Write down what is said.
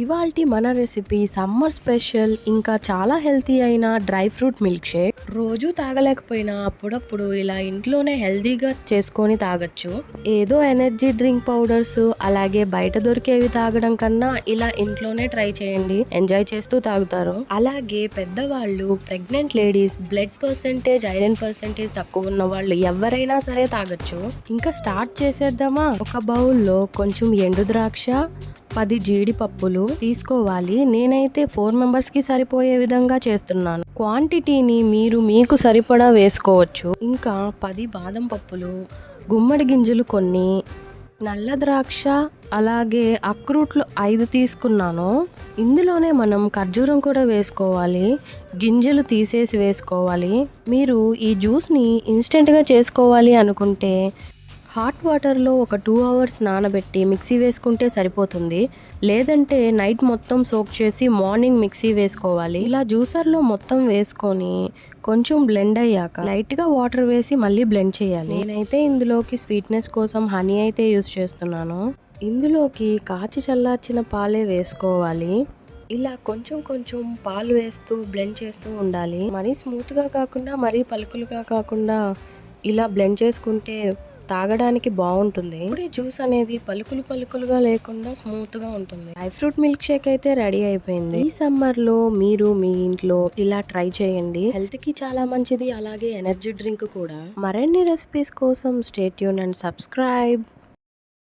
ఇవాల్టి మన recipe summer special ఇంకా చాలా హెల్తీ అయిన డ్రై ఫ్రూట్ మిల్క్ షేక్ రోజు తాగలేకపోయినా అప్పుడప్పుడు ఇలా ఇంట్లోనే హెల్తీగా చేసుకొని తాగొచ్చు. ఏదో ఎనర్జీ డ్రింక్ పౌడర్స్ అలాగే బయట దొరికేవి తాగడం కన్నా ఇలా ఇంట్లోనే ట్రై చేయండి. ఎంజాయ్ చేస్తూ తాగుతారు. అలాగే పెద్దవాళ్ళు pregnant ladies blood percentage iron percentage తక్కువ ఉన్న వాళ్ళు ఎవరైనా సరే తాగొచ్చు. ఇంకా స్టార్ట్ చేసేద్దామా? ఒక బౌల్లో కొంచెం ఎండు ద్రాక్ష పది జీడిపప్పులు తీసుకోవాలి. నేనైతే ఫోర్ మెంబర్స్కి సరిపోయే విధంగా చేస్తున్నాను. క్వాంటిటీని మీరు మీకు సరిపడా వేసుకోవచ్చు. ఇంకా పది బాదం పప్పులు గుమ్మడి గింజలు కొన్ని నల్ల ద్రాక్ష అలాగే అక్రూట్లు ఐదు తీసుకున్నాను. ఇందులోనే మనం ఖర్జూరం కూడా వేసుకోవాలి. గింజలు తీసేసి వేసుకోవాలి. మీరు ఈ జ్యూస్ని ఇన్స్టెంట్గా చేసుకోవాలి అనుకుంటే హాట్ వాటర్లో ఒక టూ అవర్స్ నానబెట్టి మిక్సీ వేసుకుంటే సరిపోతుంది. లేదంటే నైట్ మొత్తం సోక్ చేసి మార్నింగ్ మిక్సీ వేసుకోవాలి. ఇలా జ్యూసర్లో మొత్తం వేసుకొని కొంచెం బ్లెండ్ అయ్యాక లైట్గా వాటర్ వేసి మళ్ళీ బ్లెండ్ చేయాలి. నేనైతే ఇందులోకి స్వీట్నెస్ కోసం హనీ అయితే యూస్ చేస్తున్నాను. ఇందులోకి కాచి చల్లార్చిన పాలే వేసుకోవాలి. ఇలా కొంచెం కొంచెం పాలు వేస్తూ బ్లెండ్ చేస్తూ ఉండాలి. మరీ స్మూత్గా కాకుండా మరీ పలుకులుగా కాకుండా ఇలా బ్లెండ్ చేసుకుంటే తాగడానికి బాగుంటుంది. ఇప్పుడు ఈ జ్యూస్ అనేది పలుకులు పలుకులుగా లేకుండా స్మూత్గా ఉంటుంది. డ్రై ఫ్రూట్ మిల్క్ షేక్ అయితే రెడీ అయిపోయింది. ఈ సమ్మర్లో మీరు మీ ఇంట్లో ఇలా ట్రై చేయండి. హెల్త్కి చాలా మంచిది. అలాగే ఎనర్జీ డ్రింక్ కూడా. మరిన్ని రెసిపీస్ కోసం స్టేట్యూన్ అండ్ సబ్స్క్రైబ్.